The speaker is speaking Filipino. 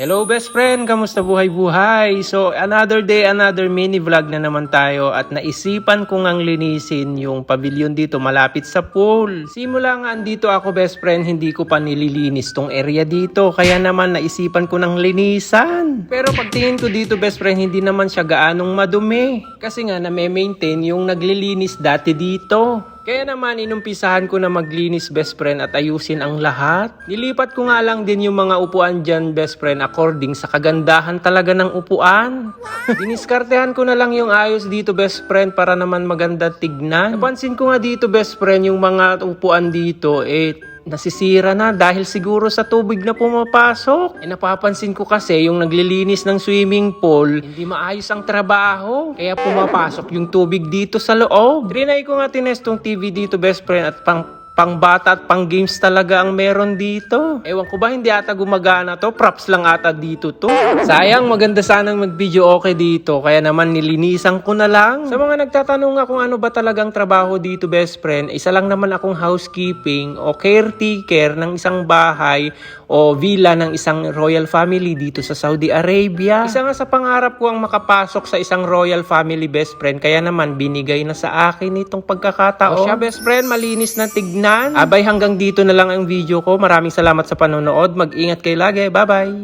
Hello best friend, kamusta buhay-buhay? So another day, another mini vlog na naman tayo at naisipan kong ang linisin yung pavilion dito malapit sa pool. Simula nga andito ako best friend, hindi ko pa nililinis tong area dito kaya naman naisipan ko ng linisan. Pero pagtingin ko dito best friend, hindi naman siya gaanong madumi. Kasi nga na-maintain yung naglilinis dati dito. Kaya naman inumpisahan ko na maglinis best friend at ayusin ang lahat. Nilipat ko nga lang din yung mga upuan dyan best friend according sa kagandahan talaga ng upuan. Diniskartehan ko na lang yung ayos dito best friend para naman maganda tignan. Napansin ko nga dito best friend yung mga upuan dito eh nasisira na dahil siguro sa tubig na pumapasok. Eh napapansin ko kasi yung naglilinis ng swimming pool, hindi maayos ang trabaho. Kaya pumapasok yung tubig dito sa loob. Trinay ko nga tinest tong TV dito best friend at pang pang bata at pang games talaga ang meron dito. Ewan ko ba hindi ata gumagana to? Props lang ata dito to. Sayang maganda sanang mag-video okay dito kaya naman nilinisan ko na lang. Sa mga nagtatanong nga kung ano ba talagang trabaho dito best friend, isa lang naman akong housekeeping o caretaker ng isang bahay o villa ng isang royal family dito sa Saudi Arabia. Isa nga sa pangarap ko ang makapasok sa isang royal family best friend kaya naman binigay na sa akin itong pagkakataon. O siya best friend, malinis na tignan. Abay hanggang dito na lang ang video ko. Maraming salamat sa panonood. Mag-ingat kayo lagi. Bye-bye!